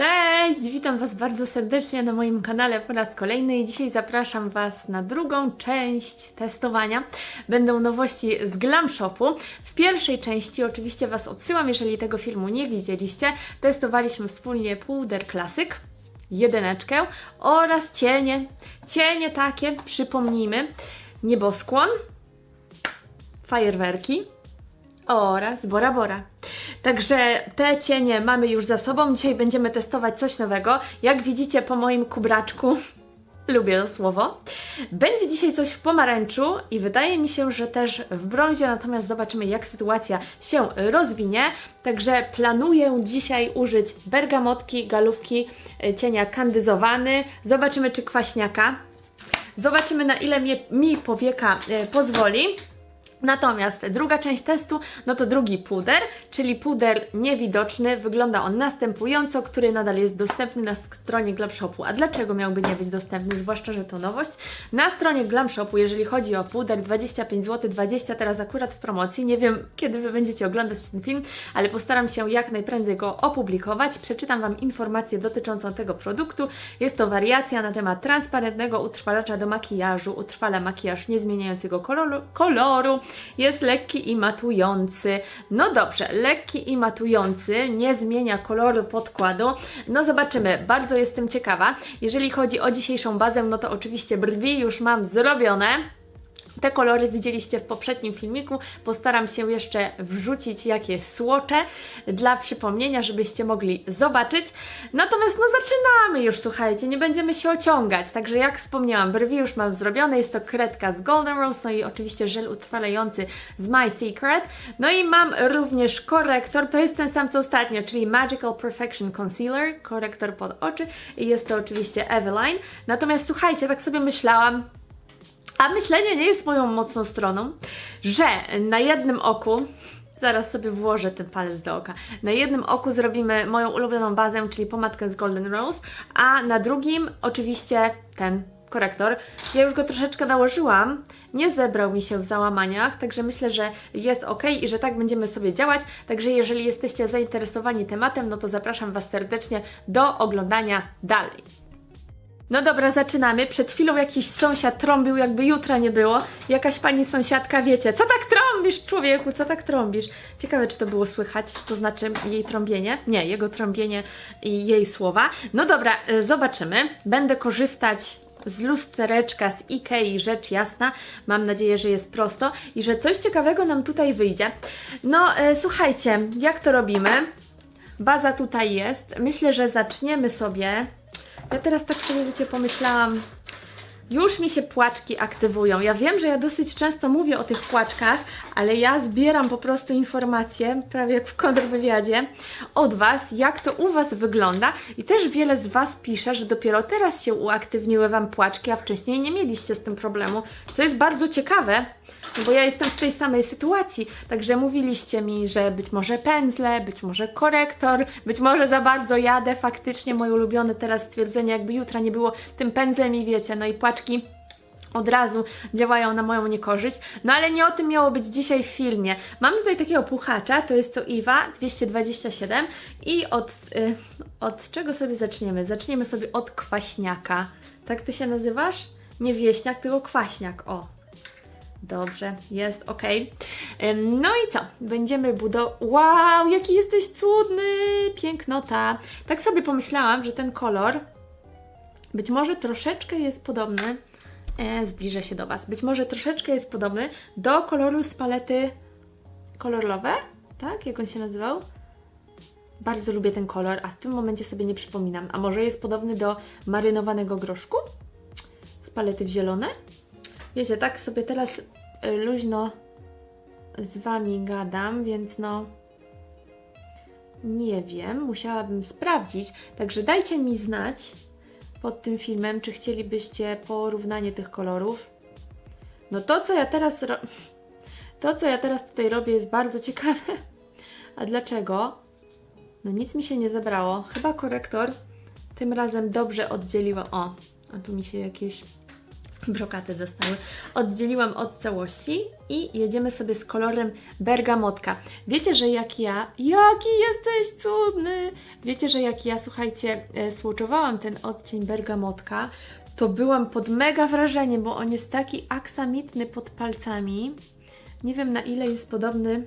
Cześć! Witam Was bardzo serdecznie na moim kanale po raz kolejny i dzisiaj zapraszam Was na drugą część testowania. Będą nowości z Glam Shopu. W pierwszej części oczywiście Was odsyłam, jeżeli tego filmu nie widzieliście. Testowaliśmy wspólnie Puder Classic, jedyneczkę oraz cienie. Cienie takie, przypomnijmy, nieboskłon, fajerwerki, oraz Bora Bora. Także te cienie mamy już za sobą. Dzisiaj będziemy testować coś nowego. Jak widzicie po moim kubraczku, lubię to słowo, będzie dzisiaj coś w pomarańczu i wydaje mi się, że też w brązie, natomiast zobaczymy jak sytuacja się rozwinie. Także planuję dzisiaj użyć bergamotki, galówki, e, cienia kandyzowany. Zobaczymy czy kwaśniaka. Zobaczymy na ile mnie, mi powieka e, pozwoli. Natomiast druga część testu, no to drugi puder, czyli puder niewidoczny. Wygląda on następująco, który nadal jest dostępny na stronie Glam Shopu. A dlaczego miałby nie być dostępny? Zwłaszcza, że to nowość. Na stronie Glam Shopu, jeżeli chodzi o puder, 25 zł, 20 teraz akurat w promocji. Nie wiem, kiedy Wy będziecie oglądać ten film, ale postaram się jak najprędzej go opublikować. Przeczytam Wam informację dotyczącą tego produktu. Jest to wariacja na temat transparentnego utrwalacza do makijażu. Utrwala makijaż nie koloru, koloru jest lekki i matujący. No dobrze, lekki i matujący, nie zmienia koloru podkładu. No zobaczymy, bardzo jestem ciekawa. Jeżeli chodzi o dzisiejszą bazę, no to oczywiście brwi już mam zrobione. Te kolory widzieliście w poprzednim filmiku. Postaram się jeszcze wrzucić jakie słocze dla przypomnienia, żebyście mogli zobaczyć. Natomiast no zaczynamy już, słuchajcie, nie będziemy się ociągać. Także jak wspomniałam, brwi już mam zrobione. Jest to kredka z Golden Rose, no i oczywiście żel utrwalający z My Secret. No i mam również korektor, to jest ten sam co ostatnio, czyli Magical Perfection Concealer, korektor pod oczy i jest to oczywiście Eveline. Natomiast słuchajcie, tak sobie myślałam, a myślenie nie jest moją mocną stroną, że na jednym oku, zaraz sobie włożę ten palec do oka, na jednym oku zrobimy moją ulubioną bazę, czyli pomadkę z Golden Rose, a na drugim oczywiście ten korektor. Ja już go troszeczkę nałożyłam, nie zebrał mi się w załamaniach, także myślę, że jest ok i że tak będziemy sobie działać. Także jeżeli jesteście zainteresowani tematem, no to zapraszam Was serdecznie do oglądania dalej. No dobra, zaczynamy. Przed chwilą jakiś sąsiad trąbił, jakby jutra nie było. Jakaś pani sąsiadka, wiecie, co tak trąbisz, człowieku, co tak trąbisz? Ciekawe, czy to było słychać, to znaczy jej trąbienie? Nie, jego trąbienie i jej słowa. No dobra, y, zobaczymy. Będę korzystać z lustereczka z Ikei, rzecz jasna. Mam nadzieję, że jest prosto i że coś ciekawego nam tutaj wyjdzie. No, e, słuchajcie, jak to robimy? Baza tutaj jest. Myślę, że zaczniemy sobie ja teraz tak sobie, wiecie, pomyślałam, już mi się płaczki aktywują. Ja wiem, że ja dosyć często mówię o tych płaczkach, ale ja zbieram po prostu informacje, prawie jak w kontrwywiadzie, od Was, jak to u Was wygląda i też wiele z Was pisze, że dopiero teraz się uaktywniły Wam płaczki, a wcześniej nie mieliście z tym problemu, co jest bardzo ciekawe, bo ja jestem w tej samej sytuacji, także mówiliście mi, że być może pędzle, być może korektor, być może za bardzo jadę, faktycznie moje ulubione teraz stwierdzenie, jakby jutra nie było tym pędzlem i wiecie, no i płaczki od razu działają na moją niekorzyść. No ale nie o tym miało być dzisiaj w filmie. Mam tutaj takiego puchacza, to jest to Iwa 227 i od, y, od czego sobie zaczniemy? Zaczniemy sobie od kwaśniaka. Tak ty się nazywasz? Nie wieśniak, tylko kwaśniak. O, Dobrze, jest ok. No i co? Będziemy budować. Wow, jaki jesteś cudny! Pięknota. Tak sobie pomyślałam, że ten kolor być może troszeczkę jest podobny. E, zbliżę się do Was. Być może troszeczkę jest podobny do koloru z palety kolorowe, tak? Jak on się nazywał? Bardzo lubię ten kolor, a w tym momencie sobie nie przypominam. A może jest podobny do marynowanego groszku? Z palety w zielone? Wiecie, tak sobie teraz y, luźno z Wami gadam, więc no nie wiem, musiałabym sprawdzić. Także dajcie mi znać pod tym filmem, czy chcielibyście porównanie tych kolorów. No to, co ja teraz to, co ja teraz tutaj robię, jest bardzo ciekawe. A dlaczego? No nic mi się nie zebrało. Chyba korektor tym razem dobrze oddzieliła. O, a tu mi się jakieś brokaty dostały. Oddzieliłam od całości i jedziemy sobie z kolorem bergamotka. Wiecie, że jak ja... Jaki jesteś cudny! Wiecie, że jak ja, słuchajcie, e, słuczowałam ten odcień bergamotka, to byłam pod mega wrażeniem, bo on jest taki aksamitny pod palcami. Nie wiem na ile jest podobny...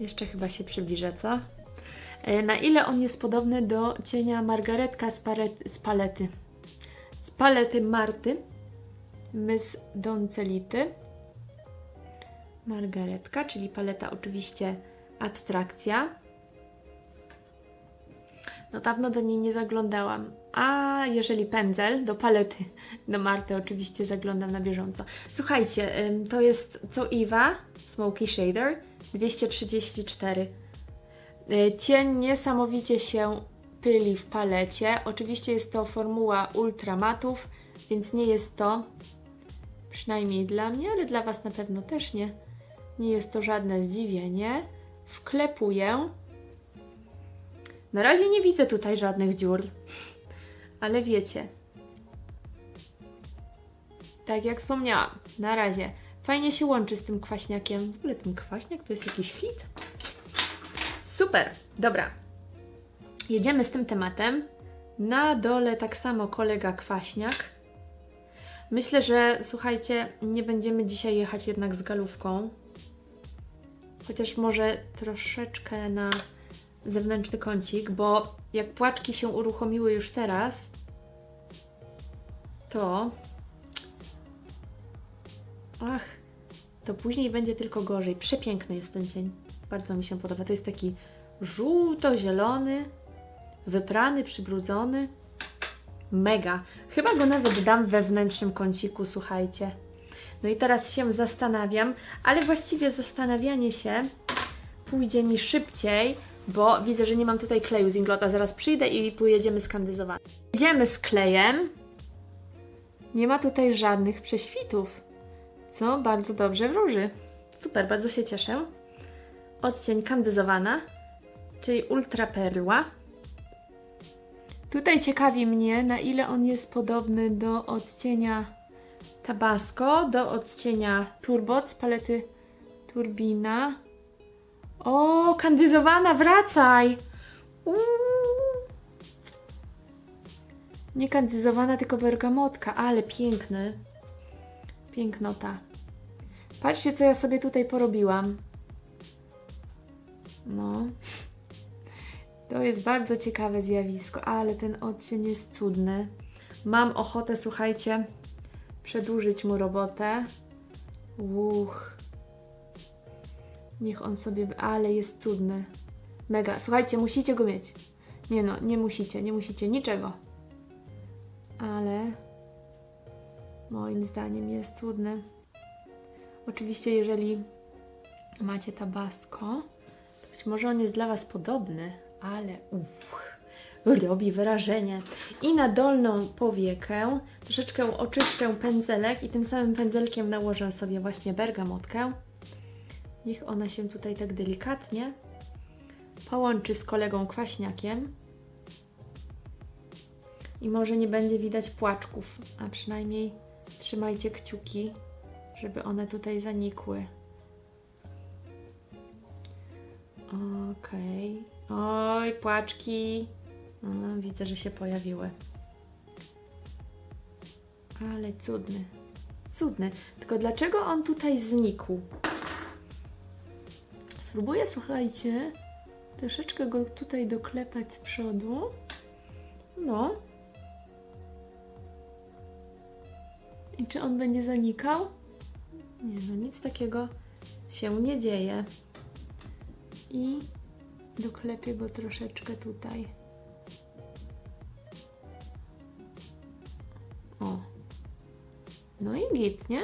Jeszcze chyba się przybliżę, co? E, Na ile on jest podobny do cienia Margaretka z, z palety. Z palety Marty. Mys Doncelity. Margaretka, czyli paleta oczywiście abstrakcja. No dawno do niej nie zaglądałam. A jeżeli pędzel do palety, do Marty oczywiście zaglądam na bieżąco. Słuchajcie, to jest co Iwa, Smoky Shader, 234. Y, Cień niesamowicie się pyli w palecie. Oczywiście jest to formuła ultramatów, więc nie jest to, przynajmniej dla mnie, ale dla Was na pewno też nie, nie jest to żadne zdziwienie. Wklepuję. Na razie nie widzę tutaj żadnych dziur, ale wiecie. Tak jak wspomniałam, na razie fajnie się łączy z tym kwaśniakiem. W ogóle ten kwaśniak to jest jakiś hit. Super, dobra. Jedziemy z tym tematem. Na dole tak samo kolega kwaśniak. Myślę, że słuchajcie, nie będziemy dzisiaj jechać jednak z galówką. Chociaż może troszeczkę na zewnętrzny kącik, bo jak płaczki się uruchomiły już teraz, to. Ach, to później będzie tylko gorzej. Przepiękny jest ten cień. Bardzo mi się podoba. To jest taki żółto-zielony, wyprany, przybrudzony. Mega. Chyba go nawet dam wewnętrznym kąciku, słuchajcie. No i teraz się zastanawiam, ale właściwie zastanawianie się pójdzie mi szybciej, bo widzę, że nie mam tutaj kleju z Inglota. Zaraz przyjdę i pojedziemy z kandyzowaniem. Jedziemy z klejem. Nie ma tutaj żadnych prześwitów, co bardzo dobrze wróży. Super, bardzo się cieszę. Odcień kandyzowana, czyli ultra perła. Tutaj ciekawi mnie, na ile on jest podobny do odcienia Tabasco, do odcienia Turbot z palety Turbina. O, kandyzowana, wracaj! Uuu. Nie kandyzowana, tylko bergamotka, ale piękny. Pięknota. Patrzcie, co ja sobie tutaj porobiłam. No. To jest bardzo ciekawe zjawisko, ale ten odcień jest cudny. Mam ochotę, słuchajcie, przedłużyć mu robotę. Uch. Niech on sobie. Ale jest cudny. Mega. Słuchajcie, musicie go mieć. Nie no, nie musicie, nie musicie niczego. Ale moim zdaniem jest cudny. Oczywiście, jeżeli macie tabasco, to być może on jest dla Was podobny, ale uch, robi wrażenie. I na dolną powiekę troszeczkę oczyszczę pędzelek i tym samym pędzelkiem nałożę sobie właśnie bergamotkę. Niech ona się tutaj tak delikatnie połączy z kolegą kwaśniakiem. I może nie będzie widać płaczków, a przynajmniej trzymajcie kciuki, żeby one tutaj zanikły. Okej. Oj, płaczki. A, widzę, że się pojawiły. Ale cudny. Cudny. Tylko dlaczego on tutaj znikł? Spróbuję, słuchajcie, troszeczkę go tutaj doklepać z przodu. No. I czy on będzie zanikał? Nie, no nic takiego się nie dzieje. I doklepię go troszeczkę tutaj. O. No i git, nie?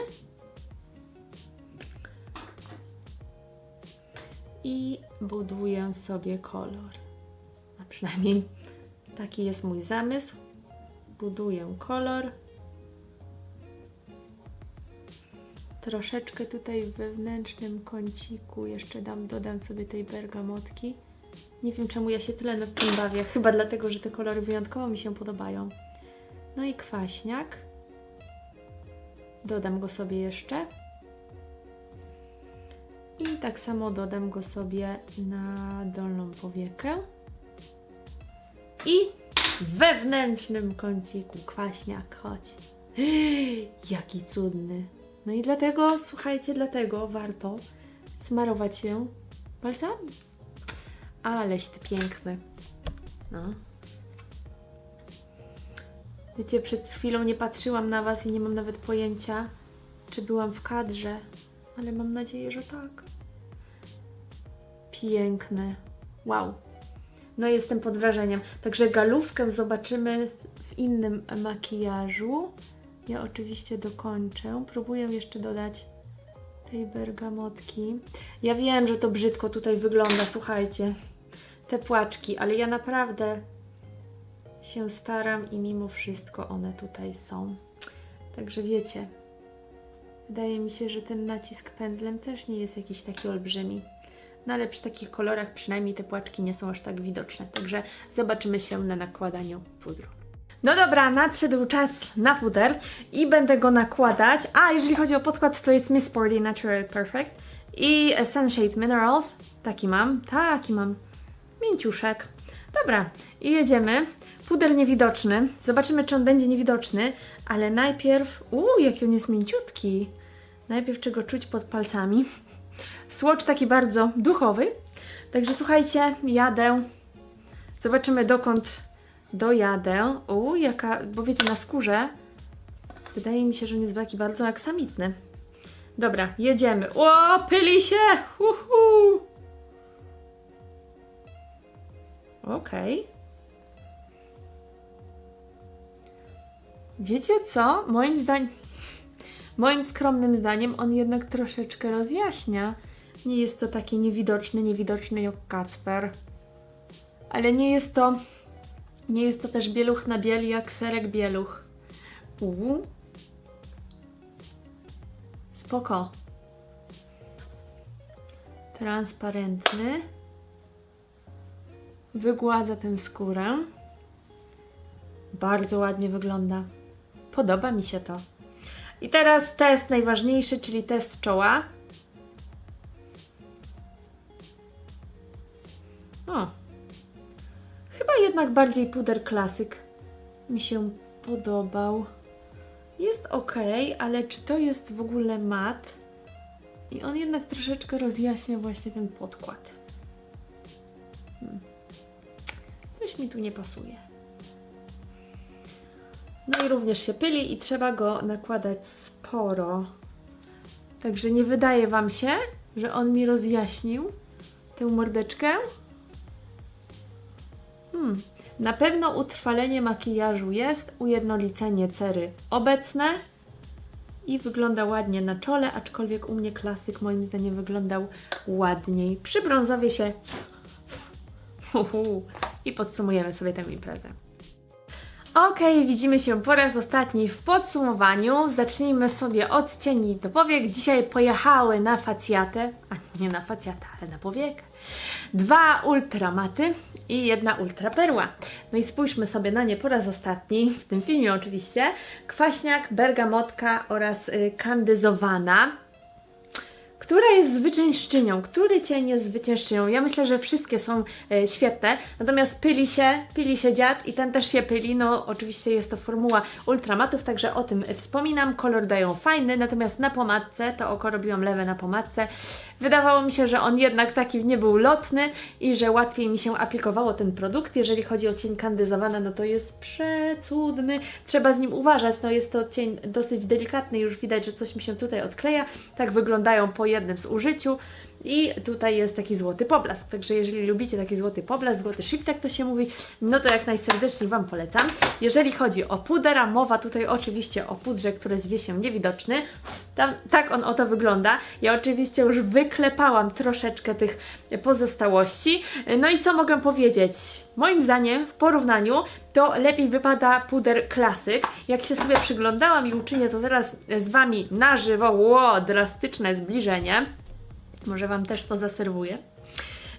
I buduję sobie kolor. A przynajmniej taki jest mój zamysł. Buduję kolor. Troszeczkę tutaj w wewnętrznym kąciku jeszcze dam, dodam sobie tej bergamotki. Nie wiem czemu ja się tyle nad tym bawię. Chyba dlatego, że te kolory wyjątkowo mi się podobają. No i kwaśniak. Dodam go sobie jeszcze. I tak samo dodam go sobie na dolną powiekę. I wewnętrznym kąciku kwaśniak, chodź. Jaki cudny. No i dlatego, słuchajcie, dlatego warto smarować się palcami. Aleś ty piękny. No. Wiecie, przed chwilą nie patrzyłam na Was i nie mam nawet pojęcia, czy byłam w kadrze, ale mam nadzieję, że tak. Piękne. Wow. No jestem pod wrażeniem. Także galówkę zobaczymy w innym makijażu. Ja oczywiście dokończę. Próbuję jeszcze dodać tej bergamotki. Ja wiem, że to brzydko tutaj wygląda, słuchajcie. Te płaczki, ale ja naprawdę się staram i mimo wszystko one tutaj są. Także wiecie, wydaje mi się, że ten nacisk pędzlem też nie jest jakiś taki olbrzymi. No ale przy takich kolorach przynajmniej te płaczki nie są aż tak widoczne. Także zobaczymy się na nakładaniu pudru. No dobra, nadszedł czas na puder i będę go nakładać. A, jeżeli chodzi o podkład, to jest Miss Sporty Natural Perfect i Sunshade Minerals. Taki mam, taki mam. Mięciuszek. Dobra, i jedziemy. Puder niewidoczny. Zobaczymy, czy on będzie niewidoczny, ale najpierw... Uuu, jaki on jest mięciutki. Najpierw czego czuć pod palcami. Swatch taki bardzo duchowy. Także słuchajcie, jadę. Zobaczymy dokąd dojadę. Uuu, jaka... Bo wiecie, na skórze wydaje mi się, że on jest taki bardzo aksamitny. Dobra, jedziemy. O, pyli się! Uhu! Okej. Wiecie co? Moim zdaniem, moim skromnym zdaniem, on jednak troszeczkę rozjaśnia. Nie jest to taki niewidoczny, niewidoczny jak Kacper. Ale nie jest to, nie jest to też bieluch na bieli jak serek bieluch. Uuu. Spoko. Transparentny. Wygładza tę skórę. Bardzo ładnie wygląda. Podoba mi się to. I teraz test najważniejszy, czyli test czoła. O. Chyba jednak bardziej puder klasyk mi się podobał. Jest ok, ale czy to jest w ogóle mat? I on jednak troszeczkę rozjaśnia właśnie ten podkład. Mi tu nie pasuje. No i również się pyli i trzeba go nakładać sporo. Także nie wydaje Wam się, że on mi rozjaśnił tę mordeczkę? Hmm. Na pewno utrwalenie makijażu jest, ujednolicenie cery obecne i wygląda ładnie na czole, aczkolwiek u mnie klasyk moim zdaniem wyglądał ładniej. Przy brązowie się Uhu. i podsumujemy sobie tę imprezę. Ok, widzimy się po raz ostatni w podsumowaniu. Zacznijmy sobie od cieni do powiek. Dzisiaj pojechały na facjatę, a nie na facjatę, ale na powiekę. Dwa ultramaty i jedna ultraperła. No i spójrzmy sobie na nie po raz ostatni, w tym filmie oczywiście. Kwaśniak, bergamotka oraz y, kandyzowana. Która jest zwyciężczynią? Który cień jest zwyciężczynią? Ja myślę, że wszystkie są e, świetne, natomiast pyli się, pyli się dziad i ten też się pyli. No, oczywiście jest to formuła ultramatów, także o tym wspominam. Kolor dają fajny, natomiast na pomadce, to oko robiłam lewe na pomadce, wydawało mi się, że on jednak taki nie był lotny i że łatwiej mi się aplikowało ten produkt. Jeżeli chodzi o cień kandyzowany, no to jest przecudny. Trzeba z nim uważać, no jest to cień dosyć delikatny, już widać, że coś mi się tutaj odkleja. Tak wyglądają po jednym z użyciu. I tutaj jest taki złoty poblask. Także jeżeli lubicie taki złoty poblask, złoty shift, jak to się mówi, no to jak najserdeczniej Wam polecam. Jeżeli chodzi o pudera, mowa tutaj oczywiście o pudrze, który zwie się niewidoczny. Tam, tak on oto wygląda. Ja oczywiście już wyklepałam troszeczkę tych pozostałości. No i co mogę powiedzieć? Moim zdaniem w porównaniu to lepiej wypada puder klasyk. Jak się sobie przyglądałam i uczynię to teraz z Wami na żywo, ło, drastyczne zbliżenie może Wam też to zaserwuję.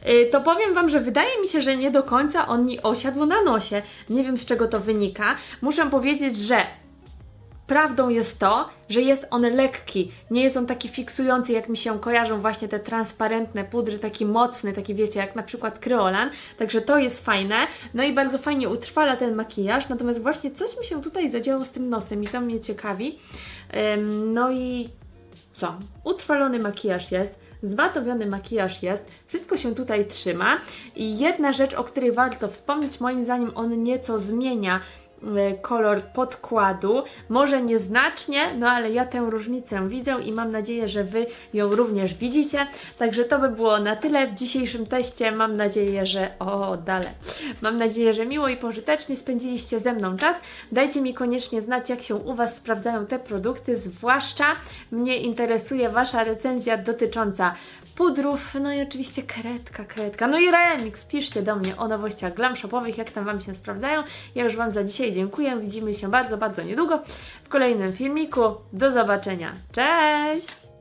Yy, To powiem Wam, że wydaje mi się, że nie do końca on mi osiadł na nosie. Nie wiem z czego to wynika. Muszę powiedzieć, że prawdą jest to, że jest on lekki. Nie jest on taki fiksujący, jak mi się kojarzą właśnie te transparentne pudry, taki mocny, taki wiecie, jak na przykład Kryolan. Także to jest fajne. No i bardzo fajnie utrwala ten makijaż. Natomiast właśnie coś mi się tutaj zadziało z tym nosem i to mnie ciekawi. No i co? Utrwalony makijaż jest, zmatowiony makijaż jest, wszystko się tutaj trzyma. I jedna rzecz, o której warto wspomnieć, moim zdaniem on nieco zmienia kolor podkładu, może nieznacznie, no ale ja tę różnicę widzę i mam nadzieję, że Wy ją również widzicie. Także to by było na tyle w dzisiejszym teście. Mam nadzieję, że o, dale. Mam nadzieję, że miło i pożytecznie spędziliście ze mną czas. Dajcie mi koniecznie znać, jak się u Was sprawdzają te produkty, zwłaszcza mnie interesuje Wasza recenzja dotycząca pudrów, no i oczywiście kredka, kredka, no i remix, piszcie do mnie o nowościach glam shopowych, jak tam Wam się sprawdzają. Ja już Wam za dzisiaj dziękuję, widzimy się bardzo, bardzo niedługo w kolejnym filmiku. Do zobaczenia, cześć!